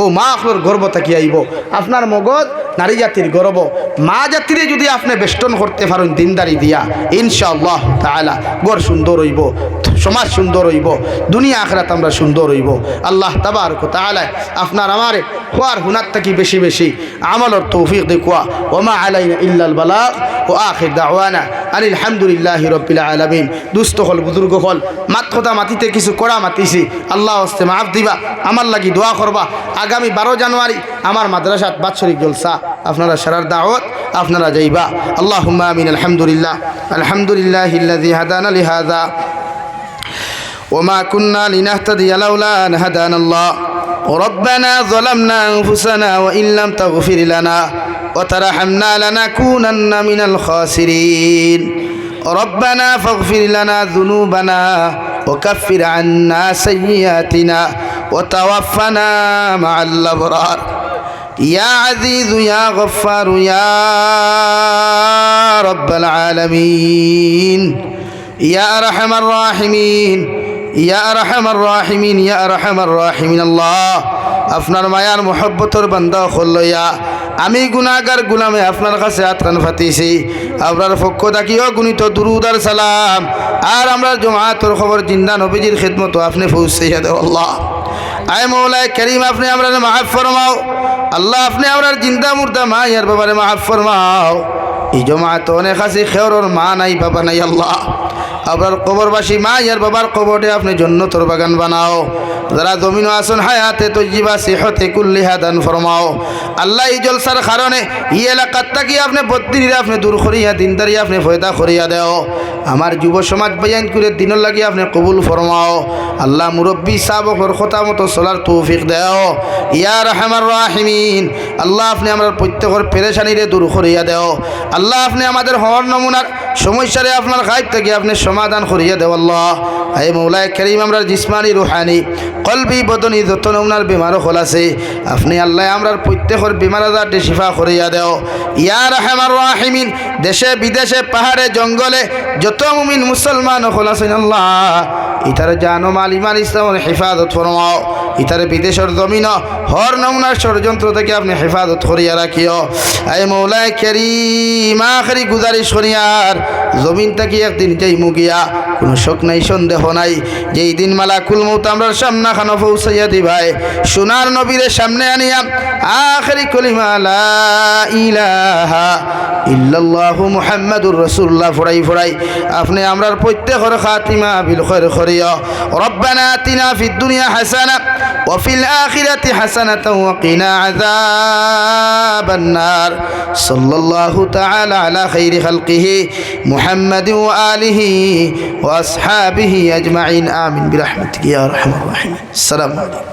ও মা আপনার গর্ব থাকি আইব। আপনার মগজ নারী জাতির গর্ব। মা জাতিরে যদি আপনি বেষ্টন করতে পারেন দিনদারি দিয়া, ইনশাআল্লাহ তাআলা গড় সুন্দর হইব, সমাজ সুন্দর হইব, দুনিয়া আখরাত আমরা সুন্দর হইব। আল্লাহ তাবার তাআলা আপনার আমার হওয়ার হুনার থাকি বেশি বেশি আমলর তৌফিক দেখুয়া ওমা আলাইনা ইল্লাল বালাগ ও আখির দাওয়ানা আনিল হামদুলিল্লাহি রব্বিল আলামিন। দুস্থ হল, বুজুর্গ হল, মাত কথা মাতিতে কিছু করা মাতিছি। আল্লাহ হস্তে মাফ দিবা, আমার লাগি দোয়া করবা। আগামী বারো জানুয়ারি আমার মাদ্রাসাত বাৎসরিক জলসা। আপনারা সারার দাওয়াত আপনারা যাইবা আল্লাহ আমিন আলহামদুলিল্লাহ আলহামদুলিল্লাহ হাদানা লিহাদা وما كنا لنهتدي لولا أن هدانا الله ربنا ظلمنا أنفسنا وإن لم تغفر لنا وترحمنا لنكونن من الخاسرين ربنا فاغفر لنا ذنوبنا وكفر عنا سيئاتنا وتوفنا مع الأبرار يا عزيز يا غفار يا رب العالمين يا أرحم الراحمين ইয়া রহমান রাহিমিন ইয়া রহমান রাহিমিন আল্লাহ আপনার মায়ার মোহব্বতর বান্দা হল্লইয়া আমি গুনাগার গুলামে আপনার কাছে আত্রান ফাতিছি আপনার পক্ষ থাকিও গুণিত দুরুদার সালাম। আর আমরা জমাতর খবর জিন্দা নবীজির খেদমতো আপনি পৌঁছাইয়া আল্লাহ। আয় মৌলায় করিম, আপনি আমরা মাহাব ফরমাও। আল্লাহ, আপনি আমরা জিন্দা মুর্দা মা ইয়ার বাবারে মাহাব ফরমাও। এই জমাত অনেক আছে খেওর মা নাই, বাবা নাই, আল্লাহ। আপনার কবরবাসী মা ইয়ার বাবার কবরে আপনি জন্নতর বাগান বানাও। যারা জমিন আসন হায়াতে তৈজিবা সেহতে কুল্লিহা দান ফরমাও। আল্লাহ এই জলসার কারণে ই এলাকার থাকি আপনি বত্রিরে আপনি দূর করিয়া দিনদারি আপনি ফয়দা করিয়া দেও। আমার যুব সমাজ বয়ান করে দিনের লাগি আপনি কবুল ফরমাও। আল্লাহ মুরব্বী সাবকর কথা মতো চলার তৌফিক দেও। ইয়া রহমান রাহিমিন, আল্লাহ আপনি আমার প্রত্যেকের পেরেশানিরে দূর করিয়া দেও। আল্লাহ আপনি আমাদের হওয়ার নমুনার সমস্যারে আপনার গাইব থেকে আপনি সমাধান করিয়া দেও আল্লাহ। হে মৌলায় করিম আমরা জিসমানি রুহানি, কলবি বদনি যত নমুনার বেমারও হল আছে। আপনি আল্লাহ আমরার প্রত্যেকের বেমার আজারটি শিফা করিয়া দেও। ইয়া রহমান রাহিমিন, দেশে বিদেশে পাহাড়ে জঙ্গলে যত মুমিন মুসলমান হল আছেন আল্লাহ। ইতার জানো মাল ইমান ইসলামের হেফাজত ফরমাও। ইতার বিদেশের জমিন, হর নমুনার ষড়যন্ত্র থেকে আপনি হেফাজত করিয়া রাখিও। আই মৌলায় কেরি মা খারি গুজারিশ করিয়ার জমিন কি একদিন যাইমু গিয়া, কোনো শোক নাই, সন্দেহ নাই। যেই দিন মালা কুলমৌত আমরা সামনা খানো পৌঁছাইয়া দিবাই সোনার নবীরে সামনে আনিয়া, আখরি কলিমালা ইলাহা ইল্লাল্লাহু মুহাম্মাদুর ফুরাই ফুরাই, আপনি আমরার প্রত্যেক খাতিমা বিল খৈর খরিয়া, রব্বানা তিনা ফিদ দুনিয়া হাসানা, ওয়া ফিল আখিরাতি হাসানাতাও ওয়া কিনা আযাব। النار. صلى الله تعالى على خير خلقه محمد وآله وأصحابه أجمعين. آمين. برحمتك يا أرحم الراحمين. السلام عليكم.